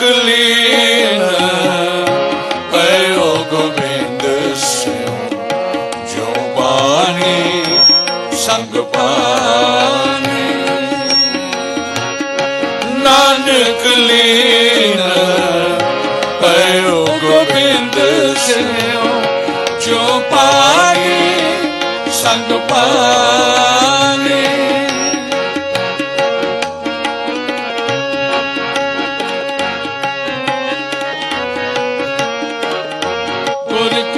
Clean ਪਇਓ Gobind ਸਿਉ ਜੋ ਬਾਣੀ ਸੰਗ ਪਾਣੀ ਨਾਨਕ ਲੀਨ ਪਇਓ ਗੋਬਿੰਦ ਸਿਉ ਜੋ ਪਾਣੀ ਸੰਗ ਪਾਣੀ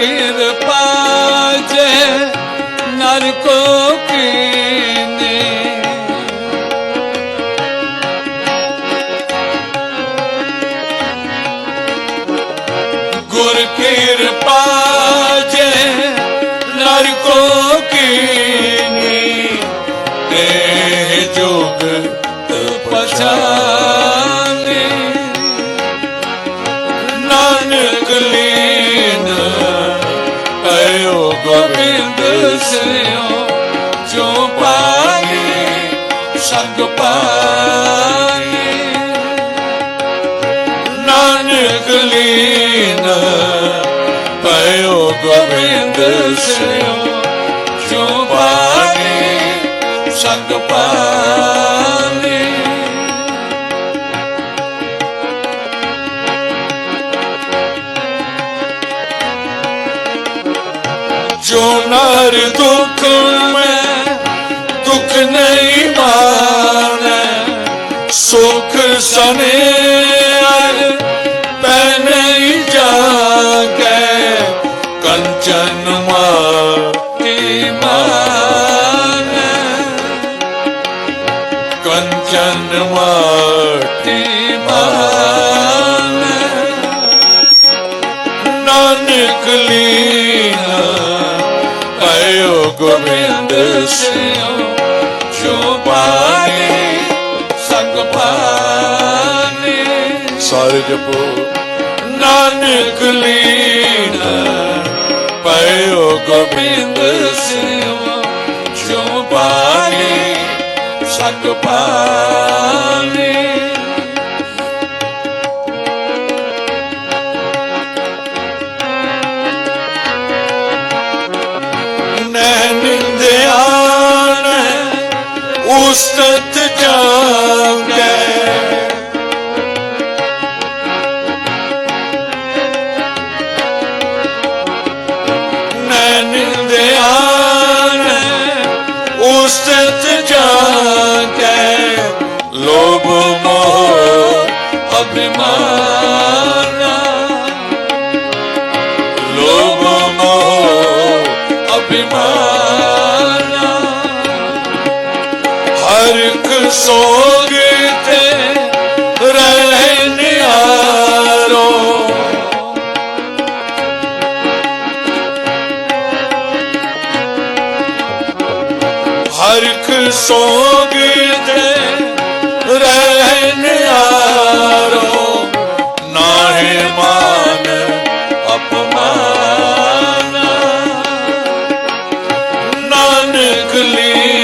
ਕਿਰਪਾ ਜੈ ਨਰ ਕੋ ਕੀਨੇ। ਗੁਰ ਕਿਰਪਾ ਜੈ ਨਰ ਕੋ ਕੀਨੀ ਤੇ ਜੋਗ ਪਛਾਨੇ ਗੋਬਿੰਦ ਸਿਓ ਜੋ ਪਾਣੀ ਸੰਗ ਪਾਣੀ ਨਾਨਕ ਲੀਨ ਪਇਓ ਗੋਬਿੰਦ ਸਿਓ ਜੋ ਪਾਣੀ ਸੰਗ ਪਾਣੀ ਜੋ ਨਰ ਦੁਖ ਮੈਂ, ਦੁਖ ਨਹੀਂ ਮਾਨੈ ਸੁਖ ਸਨੇ ਅਰ ਪੈ ਨਹੀਂ ਜਾਗੈ। ਕੰਚਨ ਮਾਤੀ ਮਾਨੈ ਆਇਓ ਸਿਓ ਜੋ ਪਾਣੀ ਸੰਗ ਪਾਣੀ ਸਾਰੇ ਜਪੋ ਨਾਨਕ ਲੀਨਾ ਪਾਇਓ ਗੋਬਿੰਦ ਸਿਓ ਜੋ ਪਾਣੀ ਸੰਗ ਪਾਣੀ ਉਸਤਤ ਜਾਗੈ ਨਿੰਦਿਆਨ ਉਸਤਤ ਲੋਭ ਮੋਹ ਅਭਿਮਾਨ। ਸੋਗ ਤੇ ਰਹਿ ਨਿਆਰੋ ਹਰ ਸੋਗ ਤੇ ਰਹਿ ਨਿਆਰੋ ਨਾਹੇ ਮਾਨ ਅਪਮਾਨ। ਨਾਨਕ ਲੀਨ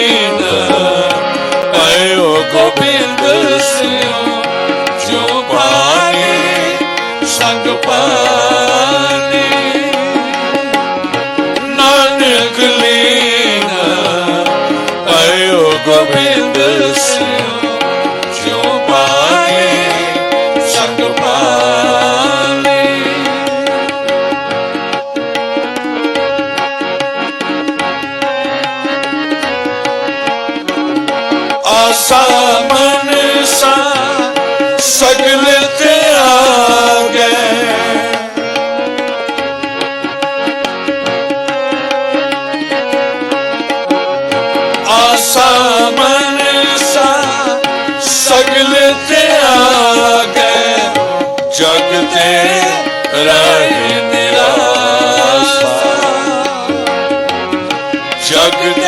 ਗੋਬਿੰਦ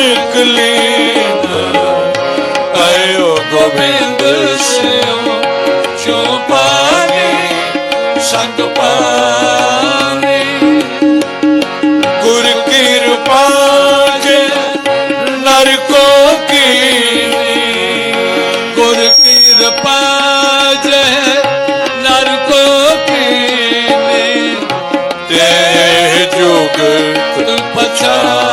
ਨਾਨਕ ਲੀਨਾ ਆਇਓ ਗੋਬਿੰਦ ਸਿਓ, ਜੋ ਪਾਣੀ ਸੰਗ ਪਾਣੀ ਗੁਰ ਕਿਰਪਾ ਜੇ ਨਰ ਕੋ ਕੀਨੀ ਗੁਰ ਕਿਰਪਾ ਜੇ ਨਰ ਕੋ ਕੀਨੀ ਤੇ ਜੁਗ ਪਛਾਨੀ